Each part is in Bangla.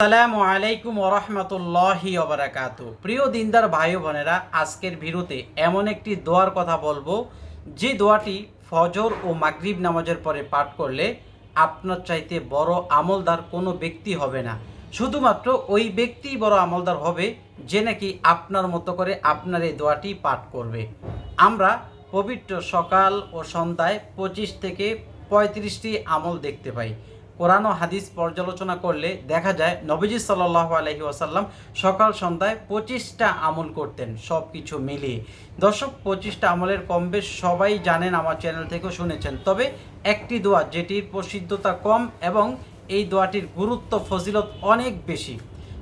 আসসালামু আলাইকুম ওরহমতুল্লাহি ওবরাকাতু প্রিয় দিনদার ভাই বোনেরা, আজকের ভিডিওতে এমন একটি দোয়ার কথা বলব, যে দোয়াটি ফজর ও মাগরিব নামাজের পরে পাঠ করলে আপনার চাইতে বড় আমলদার কোনো ব্যক্তি হবে না। শুধুমাত্র ওই ব্যক্তিই বড় আমলদার হবে, যে নাকি আপনার মতো করে আপনার এই দোয়াটি পাঠ করবে। আমরা পবিত্র সকাল ও সন্ধ্যায় পঁচিশ থেকে পঁয়ত্রিশটি আমল দেখতে পাই। কোরআন ও হাদিস পর্যালোচনা করলে দেখা যায় নবীজি সাল্লাহ আলহি ওয়াসাল্লাম সকাল সন্ধ্যায় পঁচিশটা আমল করতেন সব কিছু মিলিয়ে। দর্শক, পঁচিশটা আমলের কম বেশ সবাই জানেন, আমার চ্যানেল থেকেও শুনেছেন। তবে একটি দোয়া, যেটির প্রসিদ্ধতা কম এবং এই দোয়াটির গুরুত্ব, ফজিলত অনেক বেশি।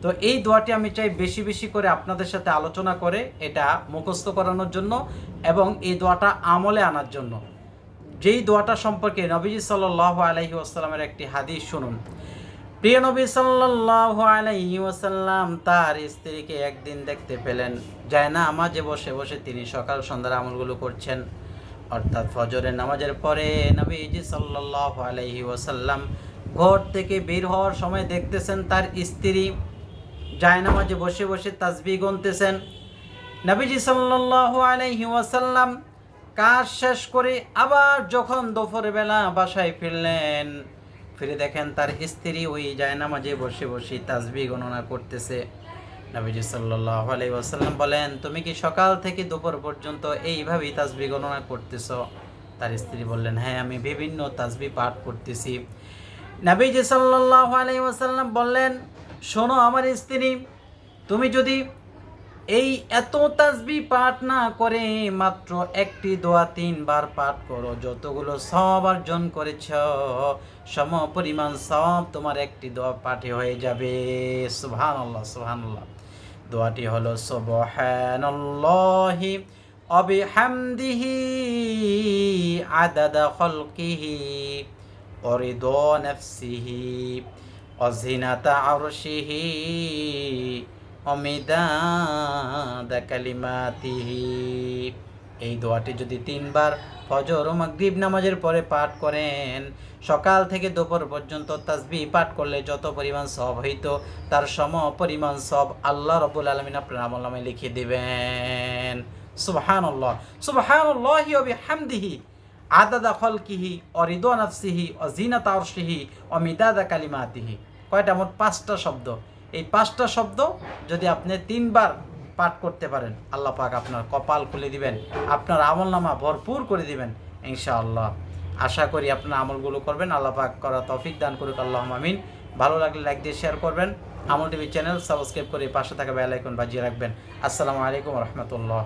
তো এই দোয়াটি আমি চাই বেশি বেশি করে আপনাদের সাথে আলোচনা করে, এটা মুখস্থ করানোর জন্য এবং এই দোয়াটা আমলে আনার জন্য। যেই দোয়াটা সম্পর্কে নবীজি সাল্লাহ আলহি ওয়াসাল্লামের একটি হাদিস শুনুন। প্রিয় নবী সাল্লাহ আলহি ওয়াসাল্লাম তার স্ত্রীকে একদিন দেখতে পেলেন। যায় না আমাজে বসে বসে তিনি সকাল সন্ধ্যার আমলগুলো করছেন। অর্থাৎ ফজরের নামাজের পরে নবীজি সাল্লাহ আলহি ওয়াসাল্লাম ঘর থেকে বের হওয়ার সময় দেখতেছেন তার স্ত্রী। যায় নামাজে বসে বসে তাসবি গুনতেছেন। নবীজি সাল্লাহ আলহি ওয়াসাল্লাম কাজ শেষ করে আবার যখন দুপুর বেলা বাসায় ফিরলেন, ফিরে দেখেন তার স্ত্রী ওই জায়নামাজে বসে বসে তাসবি গণনা করতেছে। নবীজি সাল্লাহ আলাই ওয়াসাল্লাম বলেন, তুমি কি সকাল থেকে দুপুর পর্যন্ত এইভাবেই তাসবি গণনা করতেছ? তার স্ত্রী বললেন হ্যাঁ আমি বিভিন্ন তাজবি পাঠ করতেছি। নবীজি সাল্লাহ আলাই ওয়াসাল্লাম বললেন, শোনো আমার স্ত্রী, তুমি যদি এই এত তাজবি পাঠ না করে মাত্র একটি দোয়া তিনবার পাঠ করো। যতগুলো সব অর্জন করেছ, সম পরিমাণ সব তোমার একটি দোয়া পাঠে হয়ে যাবে। সুবহান আল্লাহ সুবহান আল্লাহ দোয়াটি হলো, সুবহানাল্লাহি অবিহামদিহি আদাদা খলকিহি অরিদ নফসিহি অজিনাতা আরশিহি অমিদাদ কালিমাতিহি। এই দোয়াটি যদি তিনবার ফজর ও মাগরিব নামাজের পরে পাঠ করেন, সকাল থেকে দুপুর পর্যন্ত তাসবি পাঠ করলে যত পরিমাণ সব হইতো, তার সম পরিমাণ সব আল্লাহ রবুল আলমিন আপনার আমলামে লিখে দিবেন। সুবহানাল্লাহ। সুবহানাল্লাহি ওয়া বিহামদিহি। আদাদা খলকিহি অরিদা নাফসিহি অজিনাত আরশিহি অমিদাদা কালিমাতিহি। কয়টা? মোট পাঁচটা শব্দ। এই পাঁচটা শব্দ যদি আপনি তিনবার পাঠ করতে পারেন, আল্লাহ পাক আপনার কপাল খুলে দিবেন, আপনার আমল নামা ভরপুর করে দিবেন, ইনশাআল্লাহ। আশা করি আপনার আমলগুলো করবেন, আল্লাহ পাক করা তফিক দান করুক আল্লাহ মামিন ভালো লাগলে লাইক দিয়ে শেয়ার করবেন। আমল টিভি চ্যানেল সাবস্ক্রাইব করে পাশে থাকা বেল আইকন বাজিয়ে রাখবেন। আসসালামু আলাইকুম রহমতুল্লাহ।